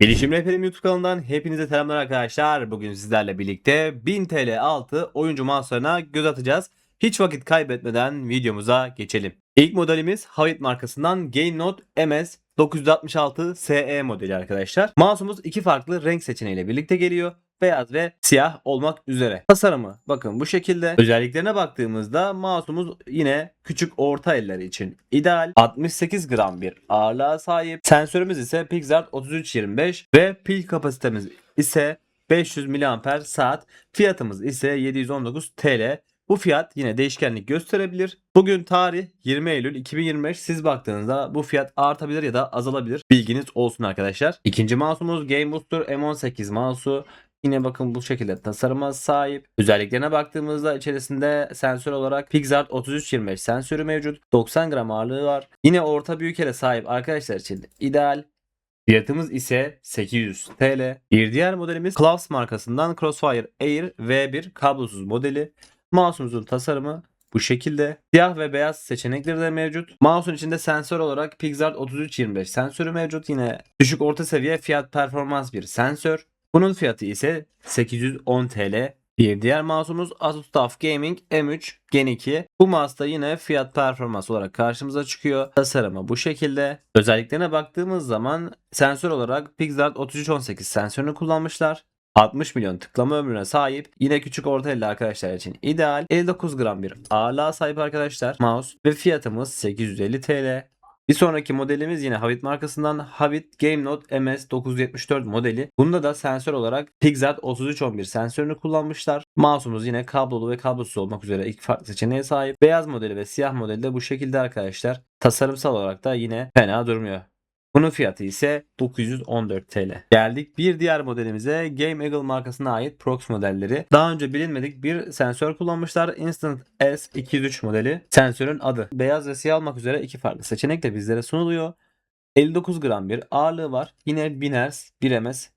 Bilişim Rehberim YouTube kanalından hepinize selamlar arkadaşlar. Bugün sizlerle birlikte 1000 TL altı oyuncu mouse'larına göz atacağız. Hiç vakit kaybetmeden videomuza geçelim. İlk modelimiz Havit markasından Game Note MS 966 SE modeli arkadaşlar. Mouse'umuz iki farklı renk seçeneğiyle birlikte geliyor. Beyaz ve siyah olmak üzere. Tasarımı bakın bu şekilde. Özelliklerine baktığımızda mouse'umuz yine küçük orta eller için ideal. 68 gram bir ağırlığa sahip. Sensörümüz ise Pixart 3325 ve pil kapasitemiz ise 500 mAh saat. Fiyatımız ise 719 TL. Bu fiyat yine değişkenlik gösterebilir. Bugün tarih 20 Eylül 2025. Siz baktığınızda bu fiyat artabilir ya da azalabilir. Bilginiz olsun arkadaşlar. İkinci mouse'umuz Game Booster M18 mouse'u. Yine bakın bu şekilde tasarıma sahip. Özelliklerine baktığımızda içerisinde sensör olarak Pixart 3325 sensörü mevcut. 90 gram ağırlığı var. Yine orta büyük ele sahip arkadaşlar için ideal. Fiyatımız ise 800 TL. Bir diğer modelimiz Klaus markasından Crossfire Air V1 kablosuz modeli. Mouse'umuzun tasarımı bu şekilde. Siyah ve beyaz seçenekleri de mevcut. Mouse'un içinde sensör olarak Pixart 3325 sensörü mevcut. Yine düşük orta seviye fiyat performans bir sensör. Bunun fiyatı ise 810 TL. Bir diğer mouse'umuz Asus TUF Gaming M3 Gen 2. Bu mouse da yine fiyat performans olarak karşımıza çıkıyor. Tasarımı bu şekilde. Özelliklerine baktığımız zaman sensör olarak Pixart 3318 sensörünü kullanmışlar. 60 milyon tıklama ömrüne sahip. Yine küçük orta elli arkadaşlar için ideal. 59 gram bir ağırlığa sahip arkadaşlar mouse ve fiyatımız 850 TL. Bir sonraki modelimiz yine Havit markasından Havit Game Note MS 974 modeli. Bunda da sensör olarak Pixart 3311 sensörünü kullanmışlar. Mouse'umuz yine kablolu ve kablosuz olmak üzere iki farklı seçeneğe sahip. Beyaz modeli ve siyah modeli de bu şekilde arkadaşlar. Tasarımsal olarak da yine fena durmuyor. Bunun fiyatı ise 914 TL. Geldik bir diğer modelimize Game Eagle markasına ait Prox modelleri. Daha önce bilinmedik bir sensör kullanmışlar. Instant S203 modeli. Sensörün adı. Beyaz ve siyah olmak üzere iki farklı seçenekle bizlere sunuluyor. 59 gram bir ağırlığı var. Yine 1000 Hz 1 ms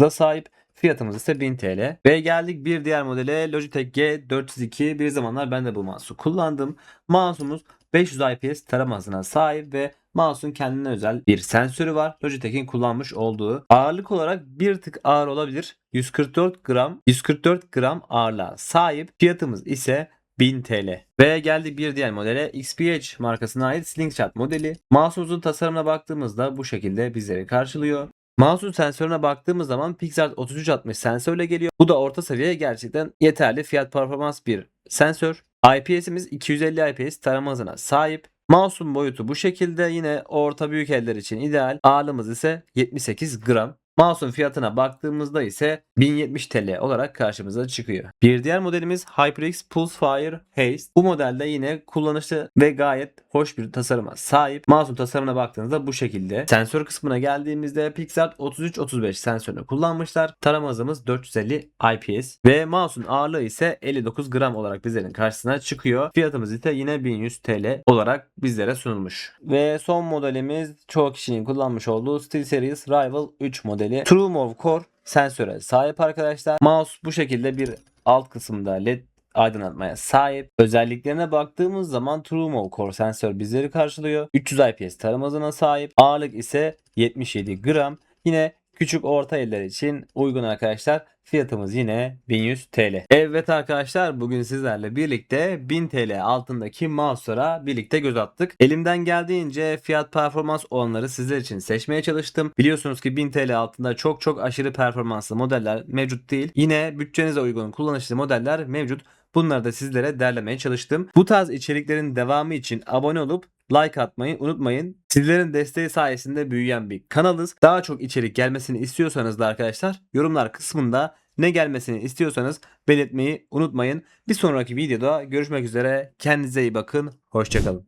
da sahip. Fiyatımız ise 1000 TL. Ve geldik bir diğer modele Logitech G402. Bir zamanlar ben de bu mouse'u kullandım. Mouse'umuz 500 IPS tarama hızına sahip ve mouse'un kendine özel bir sensörü var. Logitech'in kullanmış olduğu. Ağırlık olarak bir tık ağır olabilir. 144 gram 144 gram ağırlığa sahip. Fiyatımız ise 1000 TL. Ve geldik bir diğer modele XPH markasına ait Slingshot modeli. Mouse'umuzun tasarımına baktığımızda bu şekilde bizleri karşılıyor. Mouse'un sensörüne baktığımız zaman Pixart 3360 sensörle geliyor. Bu da orta seviye gerçekten yeterli fiyat performans bir sensör. IPS'imiz 250 IPS tarama hızına sahip. Mouse'un boyutu bu şekilde yine orta büyük eller için ideal. Ağırlığımız ise 78 gram. Mouse'un fiyatına baktığımızda ise 1070 TL olarak karşımıza çıkıyor. Bir diğer modelimiz HyperX Pulsefire Haste. Bu modelde yine kullanışlı ve gayet hoş bir tasarıma sahip. Mouse'un tasarımına baktığınızda bu şekilde. Sensör kısmına geldiğimizde Pixart 3335 sensörünü kullanmışlar. Tarama hızımız 450 IPS ve mouse'un ağırlığı ise 59 gram olarak bizlerin karşısına çıkıyor. Fiyatımız ise yine 1100 TL olarak bizlere sunulmuş. Ve son modelimiz çoğu kişinin kullanmış olduğu SteelSeries Rival 3 modeli. TrueMove Core sensöre sahip arkadaşlar. Mouse bu şekilde bir alt kısımda led aydınlatmaya sahip. Özelliklerine baktığımız zaman TrueMove Core sensör bizleri karşılıyor. 300 IPS tarama hızına sahip. Ağırlık ise 77 gram. Yine küçük orta eller için uygun arkadaşlar. Fiyatımız yine 1100 TL. Evet arkadaşlar bugün sizlerle birlikte 1000 TL altındaki mouse'lara birlikte göz attık. Elimden geldiğince fiyat performans olanları sizler için seçmeye çalıştım. Biliyorsunuz ki 1000 TL altında çok çok aşırı performanslı modeller mevcut değil. Yine bütçenize uygun kullanışlı modeller mevcut. Bunları da sizlere derlemeye çalıştım. Bu tarz içeriklerin devamı için abone olup like atmayı unutmayın. Sizlerin desteği sayesinde büyüyen bir kanalız. Daha çok içerik gelmesini istiyorsanız da arkadaşlar yorumlar kısmında ne gelmesini istiyorsanız belirtmeyi unutmayın. Bir sonraki videoda görüşmek üzere. Kendinize iyi bakın. Hoşçakalın.